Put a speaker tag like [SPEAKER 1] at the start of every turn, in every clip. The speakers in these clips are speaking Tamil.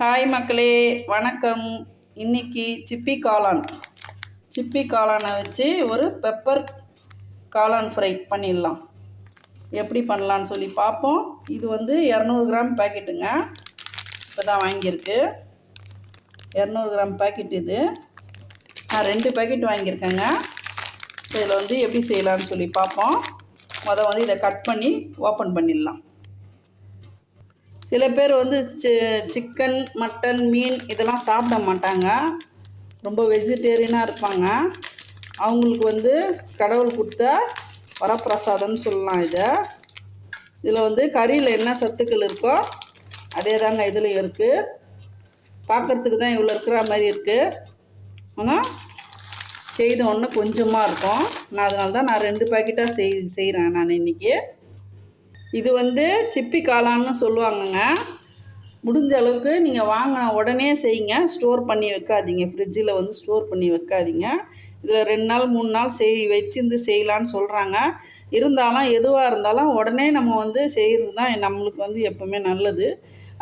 [SPEAKER 1] ஹாய் மக்களே வணக்கம். இன்னைக்கு சிப்பி காளான். சிப்பி காளானை வச்சு ஒரு பெப்பர் காளான் ஃப்ரை பண்ணிடலாம். எப்படி பண்ணலான்னு சொல்லி பார்ப்போம். இது வந்து இரநூறு கிராம் பேக்கெட்டுங்க. இப்போ தான் வாங்கியிருக்கு. இரநூறு கிராம் பேக்கெட் இது. நான் ரெண்டு பேக்கெட் வாங்கியிருக்கேங்க. இதில் வந்து எப்படி செய்யலான்னு சொல்லி பார்ப்போம். மொதல் வந்து இதை கட் பண்ணி ஓப்பன் பண்ணிடலாம். சில பேர் வந்து சி சிக்கன் மட்டன் மீன் இதெல்லாம் சாப்பிட மாட்டாங்க. ரொம்ப வெஜிடேரியனாக இருப்பாங்க. அவங்களுக்கு வந்து கடவுள் கொடுத்த வரப்பிரசாதம்னு சொல்லலாம் இதை. இதில் வந்து கறியில் என்ன சத்துக்கள் இருக்கோ அதே தாங்க இதுலேயும் இருக்குது பார்க்குறதுக்கு தான் இவ்வளோ இருக்கிற மாதிரி இருக்குது ஆனால் செய்த ஒன்று கொஞ்சமாக இருக்கும். நான் அதனால தான் நான் ரெண்டு பாக்கெட்டாக செய் செய்கிறேன் நான் இன்றைக்கி இது வந்து சிப்பி காளான்னு சொல்லுவாங்கங்க. முடிஞ்ச அளவுக்கு நீங்கள் வாங்கின உடனே செய்யுங்க. ஸ்டோர் பண்ணி வைக்காதீங்க. ஃப்ரிட்ஜில் வந்து ஸ்டோர் பண்ணி வைக்காதீங்க. இதில் ரெண்டு நாள் மூணு நாள் செய் வச்சிருந்து செய்யலான்னு சொல்கிறாங்க இருந்தாலும் எதுவாக இருந்தாலும் உடனே நம்ம வந்து செய்கிறது தான் நம்மளுக்கு வந்து எப்போவுமே நல்லது.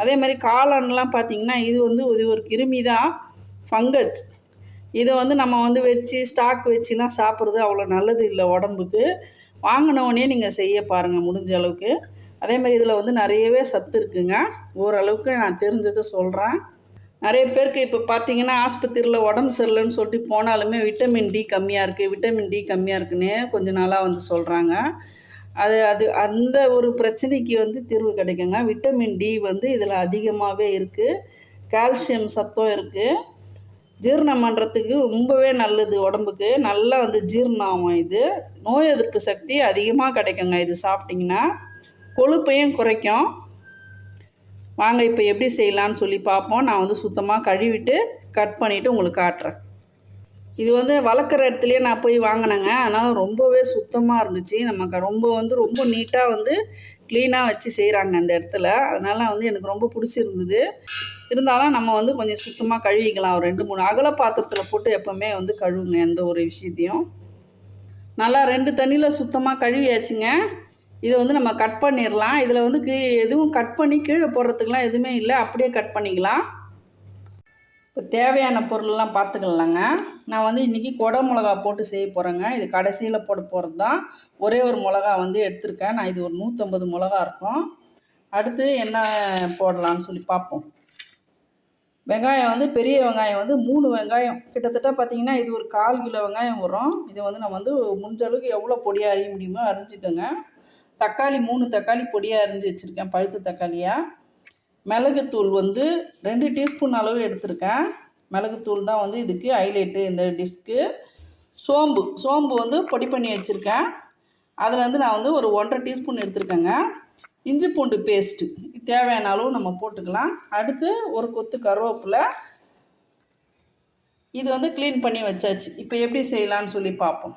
[SPEAKER 1] அதே மாதிரி காளான்லாம் பார்த்திங்கன்னா இது வந்து இது ஒரு கிருமி தான். ஃபங்கஸ். இதை வந்து நம்ம வந்து வச்சு ஸ்டாக் வச்சுலாம் சாப்பிட்றது அவ்வளோ நல்லது இல்லை உடம்புக்கு. வாங்கினவுடனே நீங்கள் செய்ய பாருங்கள் முடிஞ்ச அளவுக்கு. அதே மாதிரி இதில் வந்து நிறையவே சத்து இருக்குங்க. ஓரளவுக்கு நான் தெரிஞ்சதை சொல்கிறேன் நிறைய பேருக்கு இப்போ பார்த்தீங்கன்னா ஆஸ்பத்திரியில் உடம்பு சரியில்லைன்னு சொல்லிட்டு போனாலுமே விட்டமின் டி கம்மியாக இருக்குது விட்டமின் டி கம்மியாக இருக்குன்னு கொஞ்ச நாளாக வந்து சொல்கிறாங்க அது அது அந்த ஒரு பிரச்சனைக்கு வந்து தீர்வு கிடைக்குங்க. விட்டமின் டி வந்து இதில் அதிகமாகவே இருக்குது கால்சியம் சத்தம் இருக்குது ஜீரணம் பண்ணுறதுக்கு ரொம்பவே நல்லது உடம்புக்கு. நல்லா வந்து ஜீரணம் ஆகும் இது. நோய் எதிர்ப்பு சக்தி அதிகமாக கிடைக்குங்க இது சாப்பிட்டிங்கன்னா. கொழுப்பையும் குறைக்கும். வாங்க இப்போ எப்படி செய்யலான்னு சொல்லி பார்ப்போம். நான் வந்து சுத்தமாக கழுவிட்டு கட் பண்ணிவிட்டு உங்களுக்கு காட்டுறேன். இது வந்து வளர்க்குற இடத்துலையே நான் போய் வாங்கினேங்க. அதனால் ரொம்பவே சுத்தமாக இருந்துச்சு. நமக்கு ரொம்ப வந்து ரொம்ப நீட்டாக வந்து க்ளீனாக வச்சு செய்கிறாங்க அந்த இடத்துல. அதனால் வந்து எனக்கு ரொம்ப பிடிச்சிருந்தது. இருந்தாலும் நம்ம வந்து கொஞ்சம் சுத்தமாக கழுவிக்கலாம். ஒரு ரெண்டு மூணு அகல பாத்திரத்தில் போட்டு எப்போவுமே வந்து கழுவுங்க எந்த ஒரு விஷயத்தையும். நல்லா ரெண்டு தண்ணியில் சுத்தமாக கழுவியாச்சுங்க. இதை வந்து நம்ம கட் பண்ணிடலாம் இதில் வந்து கீ எதுவும் கட் பண்ணி கீழே போடுறதுக்கெலாம் எதுவுமே இல்லை. அப்படியே கட் பண்ணிக்கலாம். இப்போ தேவையான பொருள்லாம் பார்த்துக்கலாங்க நான் வந்து இன்றைக்கி கொடை மிளகா போட்டு செய்ய போகிறேங்க இது கடைசியில் போட போகிறது தான் ஒரே ஒரு மிளகா வந்து எடுத்திருக்கேன். நான் இது ஒரு நூற்றம்பது மிளகா இருக்கும். அடுத்து என்ன போடலான்னு சொல்லி பார்ப்போம். வெங்காயம் வந்து பெரிய வெங்காயம் வந்து மூணு வெங்காயம். கிட்டத்தட்ட பார்த்திங்கன்னா இது ஒரு கால் கிலோ வெங்காயம் வரும். இதை வந்து நம்ம வந்து முடிஞ்ச அளவுக்கு எவ்வளோ பொடியாக அறிய முடியுமோ அரிஞ்சிக்கோங்க. தக்காளி மூணு தக்காளி பொடியாக அரிஞ்சு வச்சுருக்கேன் பழுத்து தக்காளியாக மிளகுத்தூள் வந்து ரெண்டு டீஸ்பூன் அளவு எடுத்திருக்கேன். மிளகுத்தூள் தான் வந்து இதுக்கு ஹைலைட்டு இந்த டிஷ்க்கு. சோம்பு சோம்பு வந்து பொடி பண்ணி வச்சுருக்கேன். அதில் வந்து நான் வந்து ஒரு ஒன்றரை டீஸ்பூன் எடுத்திருக்கேங்க. இஞ்சி பூண்டு பேஸ்ட்டு தேவையான அளவு நம்ம போட்டுக்கலாம். அடுத்து ஒரு கொத்து கருவேப்பிலை. இது வந்து க்ளீன் பண்ணி வச்சாச்சு. இப்போ எப்படி செய்யலான்னு சொல்லி பார்ப்போம்.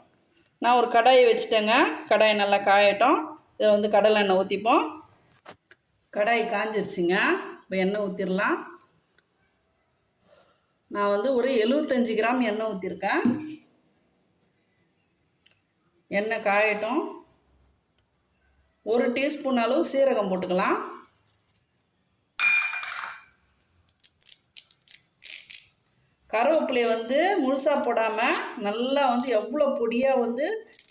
[SPEAKER 1] நான் ஒரு கடாயை வச்சுட்டேங்க. கடாயை நல்லா காயட்டும். இதில் வந்து கடலை எண்ணெய் ஊற்றிப்போம் கடாய் காஞ்சிருச்சுங்க. இப்போ எண்ணெய் ஊற்றிடலாம் நான் வந்து ஒரு எழுபத்தஞ்சி கிராம் எண்ணெய் ஊற்றிருக்கேன் எண்ணெய் காயட்டும். ஒரு டீஸ்பூன் அளவு சீரகம் போட்டுக்கலாம். கருவேப்பிலையை வந்து முழுசாக போடாமல் நல்லா வந்து எவ்வளோ பொடியாக வந்து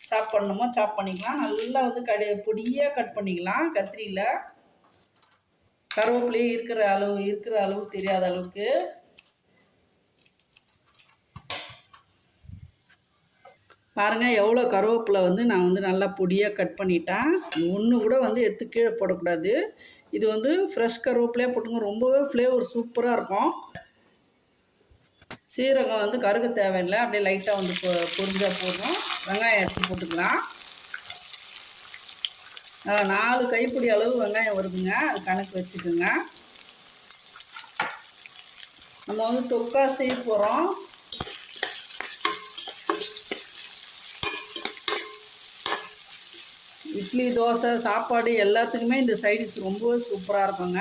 [SPEAKER 1] சாப் பண்ணணுமோ சாப் பண்ணிக்கலாம். நல்லா வந்து கடி பொடியாக கட் பண்ணிக்கலாம் கத்திரியில். கருவேப்பிலையே இருக்கிற அளவு இருக்கிற அளவு தெரியாத அளவுக்கு பாருங்கள் எவ்வளோ கருவேப்பிலை வந்து நான் வந்து நல்லா பொடியாக கட் பண்ணிட்டேன். ஒன்று கூட வந்து எடுத்து கீழே போடக்கூடாது. இது வந்து ஃப்ரெஷ் கருவேப்பிலையாக போட்டுங்க ரொம்பவே ஃப்ளேவர் சூப்பராக இருக்கும். சீரகம் வந்து கருக தேவையில்லை. அப்படியே லைட்டாக வந்து பொ பொரிஞ்சால் போதும். வெங்காயம் எடுத்து போட்டுக்கலாம். நாலு கைப்பிடி அளவு வெங்காயம் வருதுங்க. அது கணக்கு வச்சுக்கோங்க. நம்ம வந்து தொக்கா செய்ய போகிறோம் இட்லி தோசை சாப்பாடு எல்லாத்துக்குமே இந்த சைடிஷ் ரொம்ப சூப்பராக இருக்குங்க.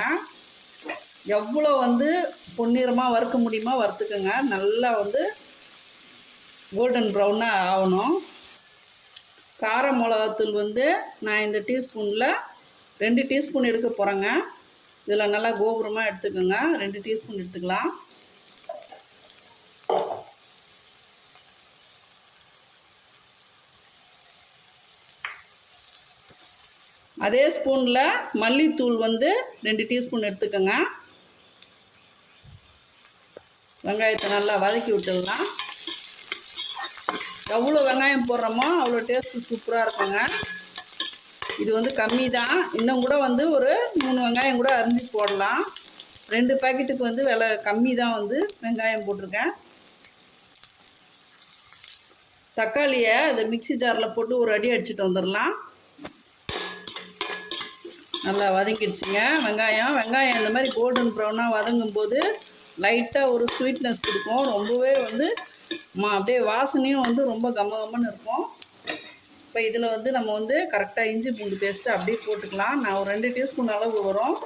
[SPEAKER 1] எவ்வளோ வந்து பொன்னிறமாக வறுக்க முடியுமோ வறுத்துக்கோங்க. நல்லா வந்து கோல்டன் ப்ரௌனாக ஆகணும். கார மிளகாத்தூள் வந்து நான் இந்த டீஸ்பூனில் ரெண்டு டீஸ்பூன் எடுக்க போகிறேங்க இதில் நல்லா கோபுரமாக எடுத்துக்கோங்க. ரெண்டு டீஸ்பூன் எடுத்துக்கலாம். அதே ஸ்பூனில் மல்லித்தூள் வந்து ரெண்டு டீஸ்பூன் எடுத்துக்கோங்க. வெங்காயத்தை நல்லா வதக்கி விட்டுடலாம். எவ்வளோ வெங்காயம் போடுறோமோ அவ்வளோ டேஸ்ட்டு சூப்பராக இருக்குங்க. இது வந்து கம்மி தான். இன்னும் கூட வந்து ஒரு மூணு வெங்காயம் கூட அரிஞ்சு போடலாம். ரெண்டு பாக்கெட்டுக்கு வந்து விலை கம்மி தான் வந்து வெங்காயம் போட்டிருக்கேன். தக்காளியை அதை மிக்ஸி ஜாரில் போட்டு ஒரு அடி அடிச்சுட்டு வந்துடலாம். நல்லா வதங்கிடுச்சுங்க. வெங்காயம் வெங்காயம் இந்த மாதிரி கோல்டன் ப்ரௌனாக வதங்கும் போது லைட்டாக ஒரு ஸ்வீட்னஸ் கொடுக்கும். ரொம்பவே வந்து மா அப்படியே வாசனையும் வந்து ரொம்ப கம கம்மன்னு இருக்கும். இப்போ இதில் வந்து நம்ம வந்து கரெக்டாக இஞ்சி பூண்டு பேஸ்ட்டு அப்படியே போட்டுக்கலாம். நான் ஒரு ரெண்டு டீஸ்பூன் அளவு வரும்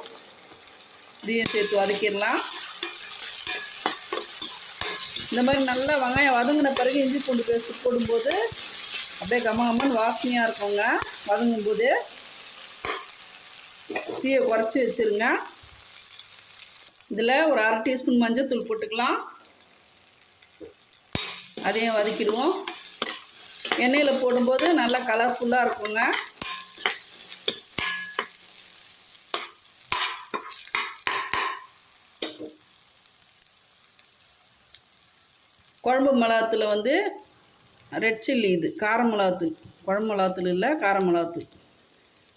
[SPEAKER 1] இதையும் சேர்த்து வதக்கிடலாம். இந்த மாதிரி நல்லா வெங்காயம் வதங்கின பிறகு இஞ்சி பூண்டு பேஸ்ட்டு போடும்போது அப்படியே கம கம்மன்னு வாசனையாக இருக்குங்க. வதங்கும் போது தீயை குறைச்சி வச்சுருங்க. இதில் ஒரு அரை டீஸ்பூன் மஞ்சள் போட்டுக்கலாம். அதையும் வதக்கிடுவோம். எண்ணெயில் போடும்போது நல்லா கலர்ஃபுல்லாக இருக்குங்க. குழம்பு மிளகாத்தில் வந்து ரெட் சில்லி இது கார மிளகாத்தூள். குழம்பு மிளகாத்தூள் இல்லை கார மிளகாத்தூள்.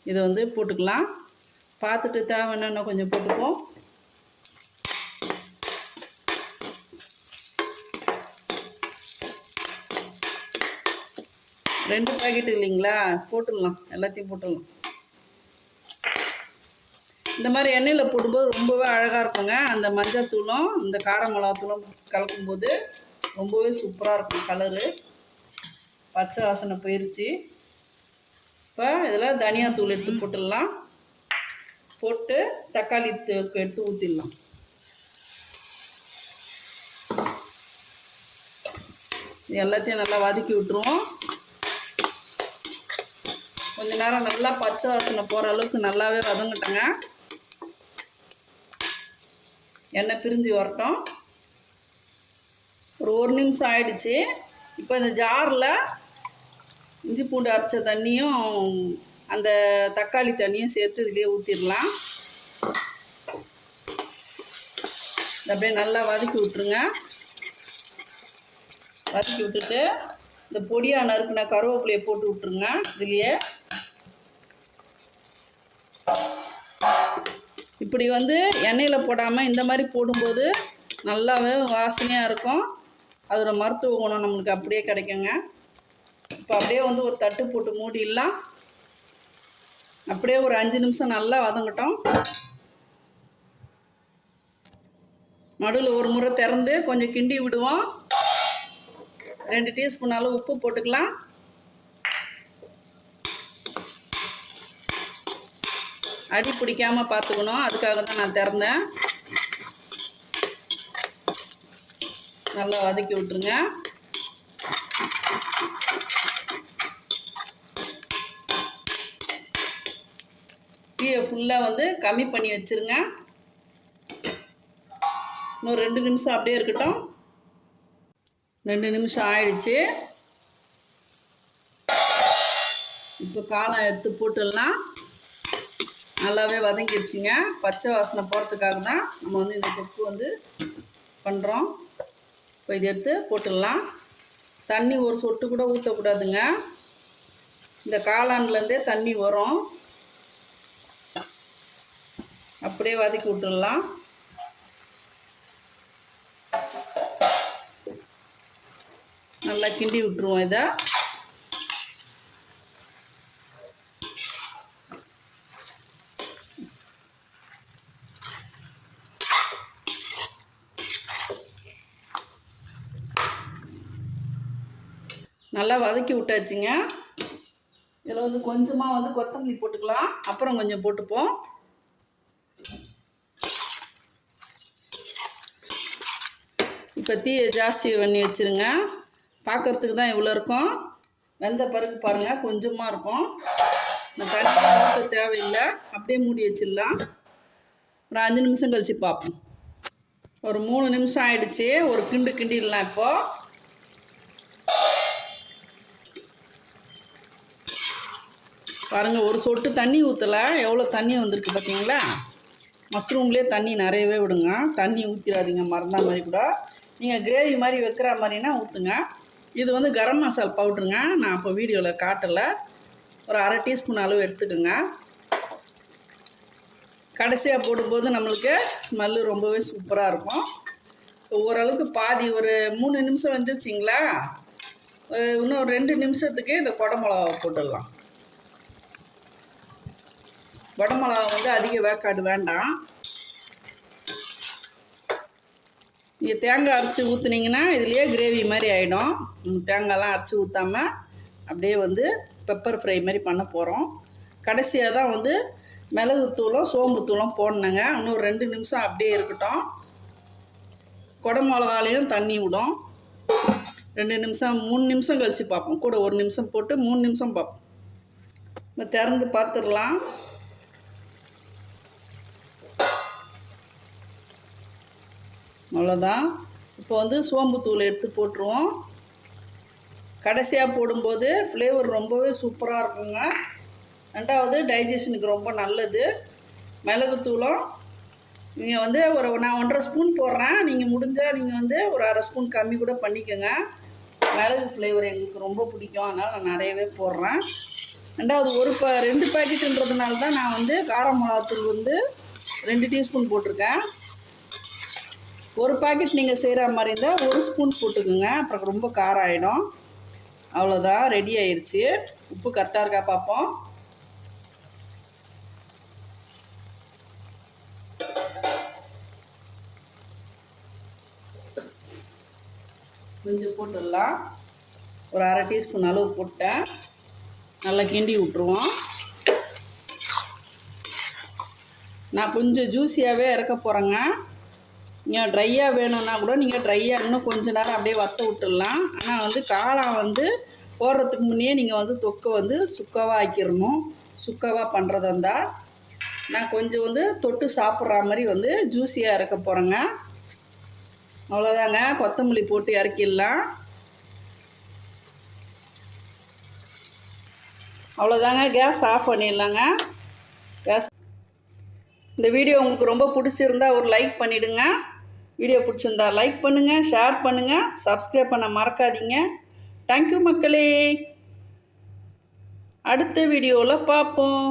[SPEAKER 1] இதை வந்து போட்டுக்கலாம். பார்த்துட்டு தேவைன்னா கொஞ்சம் போட்டுப்போம். ரெண்டு பாக்கெட் இல்லைங்களா? போட்டுடலாம். எல்லாத்தையும் போட்டுடலாம். இந்த மாதிரி எண்ணெயில் போடும்போது ரொம்பவே அழகாக இருக்குங்க. அந்த மஞ்சத்தூளும் இந்த கார மிளகாத்தூளும் கலக்கும்போது ரொம்பவே சூப்பராக இருக்கும் கலரு. பச்சை வாசனை போயிடுச்சு இப்போ இதில் தனியாத்தூள் எடுத்து போட்டுடலாம். போட்டு தக்காளி எடுத்து ஊற்றிடலாம் இது எல்லாத்தையும் நல்லா வதக்கி விட்டுருவோம். கொஞ்ச நேரம் நல்லா பச்சை வாசனை போகிற அளவுக்கு நல்லாவே வதங்கிட்டேங்க. எண்ணெய் பிரிஞ்சு வரட்டும். ஒரு ஒரு நிமிஷம் ஆயிடுச்சு. இப்போ இந்த ஜாரில் இஞ்சி பூண்டு அரைச்ச தண்ணியும் அந்த தக்காளி தண்ணியும் சேர்த்து இதுலேயே ஊற்றிடலாம் அப்படியே நல்லா வதக்கி விட்ருங்க வதக்கி விட்டுட்டு இந்த பொடியாக நறுக்குன கருவேப்பிலையை போட்டு விட்ருங்க இதுலேயே. இப்படி வந்து எண்ணெயில் போடாமல் இந்த மாதிரி போடும்போது நல்லாவே வாசனையாக இருக்கும். அதோட மருத்துவ குணம் நம்மளுக்கு அப்படியே கிடைக்குங்க. இப்போ அப்படியே வந்து ஒரு தட்டு போட்டு மூடிடலாம். அப்படியே ஒரு அஞ்சு நிமிஷம் நல்லா வதங்கட்டும். நடுவில் ஒரு முறை திறந்து கொஞ்சம் கிண்டி விடுவோம். ரெண்டு டீஸ்பூன் அளவு உப்பு போட்டுக்கலாம். அடி பிடிக்காமல் பார்த்துக்கணும். அதுக்காக தான் நான் திறந்தேன். நல்லா வதக்கி விட்ருங்க தீயை ஃபுல்லாக வந்து கம்மி பண்ணி வச்சுருங்க. இன்னும் ரெண்டு நிமிஷம் அப்படியே இருக்கட்டும். ரெண்டு நிமிஷம் ஆயிடுச்சு. இப்போ காலம் எடுத்து போட்டுடலாம். நல்லாவே வதங்கிடுச்சிங்க பச்சை வாசனை போகிறதுக்காக தான் நம்ம வந்து இந்த தொக்கு வந்து பண்ணுறோம் இப்போ இதை எடுத்து போட்டுடலாம். தண்ணி ஒரு சொட்டு கூட ஊற்றக்கூடாதுங்க இந்த காளான்லேருந்தே தண்ணி வரும். அப்படியே வதக்கி விட்டுடலாம். நல்லா கிண்டி விட்டுருவோம் இதை. நல்லா வதக்கி விட்டாச்சுங்க. இதில் வந்து கொஞ்சமாக வந்து கொத்தமல்லி போட்டுக்கலாம். அப்புறம் கொஞ்சம் போட்டுப்போம். இப்போ தீயை ஜாஸ்தி பண்ணி வச்சுருங்க. பார்க்குறதுக்கு தான் இவ்வளோ இருக்கும். வெந்த பிறகு பாருங்கள் கொஞ்சமாக இருக்கும். இந்த தண்ணி ஊற்ற தேவையில்லை. அப்படியே மூடி வச்சிடலாம். ஒரு அஞ்சு நிமிஷம் கழித்து பார்ப்போம். ஒரு மூணு நிமிஷம் ஆயிடுச்சு. ஒரு கிண்டு கிண்டிடலாம் இப்போது பாருங்கள் ஒரு சொட்டு தண்ணி ஊற்றலை எவ்வளோ தண்ணி வந்திருக்கு பார்த்தீங்களா? மஷ்ரூம்லேயே தண்ணி நிறையவே விடுங்க. தண்ணி ஊற்றிடாதீங்க மறந்தா மாதிரி கூட. நீங்கள் கிரேவி மாதிரி வைக்கிற மாதிரினா ஊற்றுங்க இது வந்து கரம் மசால் பவுட்ருங்க நான் இப்போ வீடியோவில் காட்டலை. ஒரு அரை டீஸ்பூன் அளவு எடுத்துக்கோங்க. கடைசியாக போடும்போது நம்மளுக்கு ஸ்மெல்லு ரொம்பவே சூப்பராக இருக்கும். ஓரளவுக்கு பாதி ஒரு மூணு நிமிஷம் வந்துருச்சிங்களா? இன்னும் ஒரு ரெண்டு நிமிஷத்துக்கு இந்த குடமிளகா போட்டுடலாம். வடமிளகா வந்து அதிக வேக்காடு வேண்டாம். நீங்கள் தேங்காய் அரைச்சி ஊற்றுனீங்கன்னா இதுலேயே கிரேவி மாதிரி ஆகிடும் தேங்காய்லாம் அரைச்சி ஊற்றாம அப்படியே வந்து பெப்பர் ஃப்ரை மாதிரி பண்ண போகிறோம் கடைசியாக தான் வந்து மிளகுத்தூளும் சோம்புத்தூளும் போடணுங்க. இன்னும் ரெண்டு நிமிஷம் அப்படியே இருக்கட்டும். குடமிளகாலையும் தண்ணி விடும். ரெண்டு நிமிஷம் மூணு நிமிஷம் கழித்து பார்ப்போம். கூட ஒரு நிமிஷம் போட்டு மூணு நிமிஷம் பார்ப்போம். திறந்து பார்த்துடலாம். அவ்வளோதான். இப்போ வந்து சோம்புத்தூள் எடுத்து போட்டுருவோம். கடைசியாக போடும்போது ஃப்ளேவர் ரொம்பவே சூப்பராக இருக்குங்க. ரெண்டாவது டைஜஷனுக்கு ரொம்ப நல்லது. மிளகுத்தூளும் நீங்கள் வந்து ஒரு நான் ஒன்றரை ஸ்பூன் போடுறேன். நீங்கள் முடிஞ்சால் நீங்கள் வந்து ஒரு அரை ஸ்பூன் கம்மி கூட பண்ணிக்கோங்க. மிளகு ஃப்ளேவர் எங்களுக்கு ரொம்ப பிடிக்கும். அதனால் நான் நிறையவே போடுறேன். ரெண்டாவது ஒரு ப ரெண்டு பேக்கெட்டுன்றதுனால தான் நான் வந்து காரம் மிளகாத்தூள் வந்து ரெண்டு டீஸ்பூன் போட்டிருக்கேன். ஒரு பாக்கெட் நீங்கள் செய்கிற மாதிரி இருந்தால் ஒரு ஸ்பூன் போட்டுக்கோங்க. அப்புறம் ரொம்ப காரம் ஆகிடும் அவ்வளோதான் ரெடி ஆயிடுச்சு உப்பு கரெக்டாக இருக்கா பார்ப்போம் கொஞ்சம் போட்டுடலாம். ஒரு அரை டீஸ்பூன் அளவு போட்டேன். நல்லா கிண்டி விட்ருவோம் நான் கொஞ்சம் ஜூஸியாகவே இறக்க போகிறேங்க நீங்கள் ட்ரையாக வேணும்னா கூட நீங்கள் ட்ரையாக இன்னும் கொஞ்ச நேரம் அப்படியே வற்ற விட்டுடலாம். ஆனால் வந்து காளான் வந்து போடுறதுக்கு முன்னே நீங்கள் வந்து தொக்கை வந்து சுக்காவாக ஆக்கிடணும் சுக்காவாக பண்ணுறதா இருந்தால் நான் கொஞ்சம் வந்து தொட்டு சாப்பிட்ற மாதிரி வந்து ஜூஸியாக இறக்க போகிறேங்க அவ்வளோதாங்க கொத்தமல்லி போட்டு இறக்கிடலாம். அவ்வளோதாங்க கேஸ் ஆஃப் பண்ணிடலாங்க. கேஸ் இந்த வீடியோ உங்களுக்கு ரொம்ப பிடிச்சிருந்தா ஒரு லைக் பண்ணிவிடுங்க வீடியோ பிடிச்சிருந்தா லைக் பண்ணுங்கள் ஷேர் பண்ணுங்கள் சப்ஸ்கிரைப் பண்ண மறக்காதீங்க. தேங்க்யூ மக்களே. அடுத்த வீடியோவில் பார்ப்போம்.